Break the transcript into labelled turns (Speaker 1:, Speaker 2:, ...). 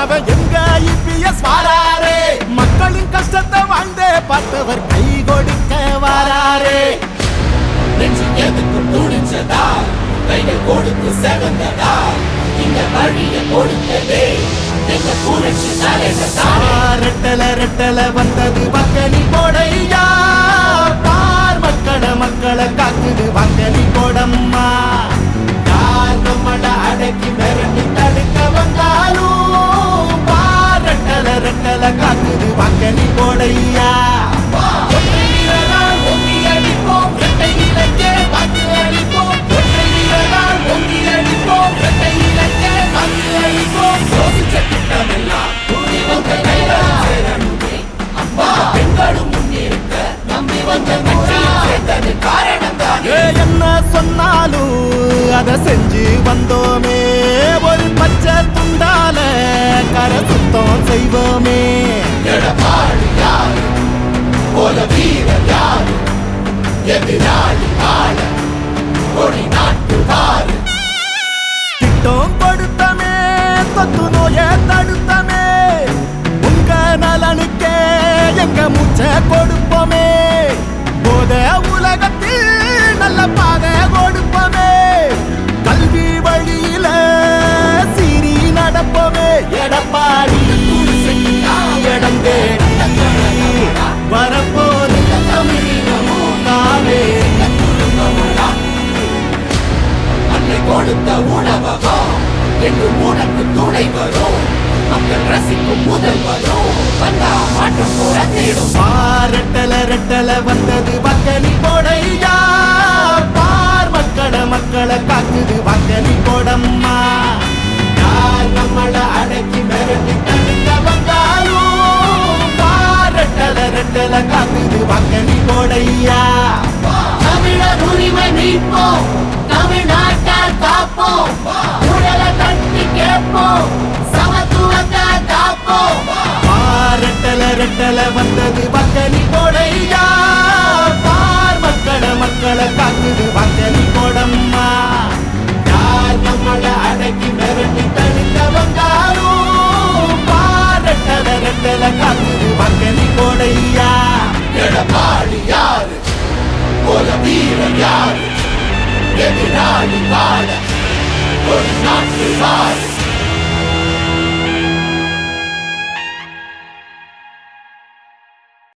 Speaker 1: மன்னவன் எங்க ஐபிஎஸ் வாராரே? மக்களின் கஷ்டத்தை வாழ்ந்தே பார்த்தவர் கை கொடுக்க வாராரே.
Speaker 2: நெஞ்சு எதுக்கும் துணிச்சதா கைகள் கொடுத்து செவந்ததா? இந்த வழிய கொடுத்ததே எங்க புரட்சி தலைவதா
Speaker 1: ரெட்டல ரெட்டல வந்தது வக்கனி போடையா? பார் மக்களை மக்களை காக்குது வக்கனி போடம்மா. யார் நம்மளை அடக்கி கரை செய்வோமே.
Speaker 2: எடப்பாடி யாரு? போல வீரர் யாரு? எதிராளி ஆள? கொடி நாட்டு வாரு கொடுத்த உணவகம். என்றும் உனக்கு துணை வரும். மக்கள் ரசிக்கும் முதல் வரும். வந்தா மாற்றம் போல தேடும்
Speaker 1: பாரட்டல ரெட்டல வந்தது வக்கனி போடையா பார் மக்கள மக்களை காக்குது வக்கனி போடம்மா யார் நம்மள அடக்கி மிரட்டி தடுக்க வந்தாலும் பாரட்டல ரெட்டல காக்குது வக்கனி போடையா
Speaker 2: தமிழர் உரிமை மீட்போம். தமிழ்நாட்டால்
Speaker 1: மிரட்டல வந்தது வக்கனி போடையா பார் மக்கள மக்களை காக்குது வக்கனி போடம்மா யார் நம்மள அடக்கி மிரட்டி தடுக்க வந்தாலும் பாரட்டல ரெட்டல காக்குது வக்கனி போடையா
Speaker 2: எடப்பாடி யாரு? போல வீரர் யாரு? எதிராளி வாழ ஒரு நாட்டு வாழ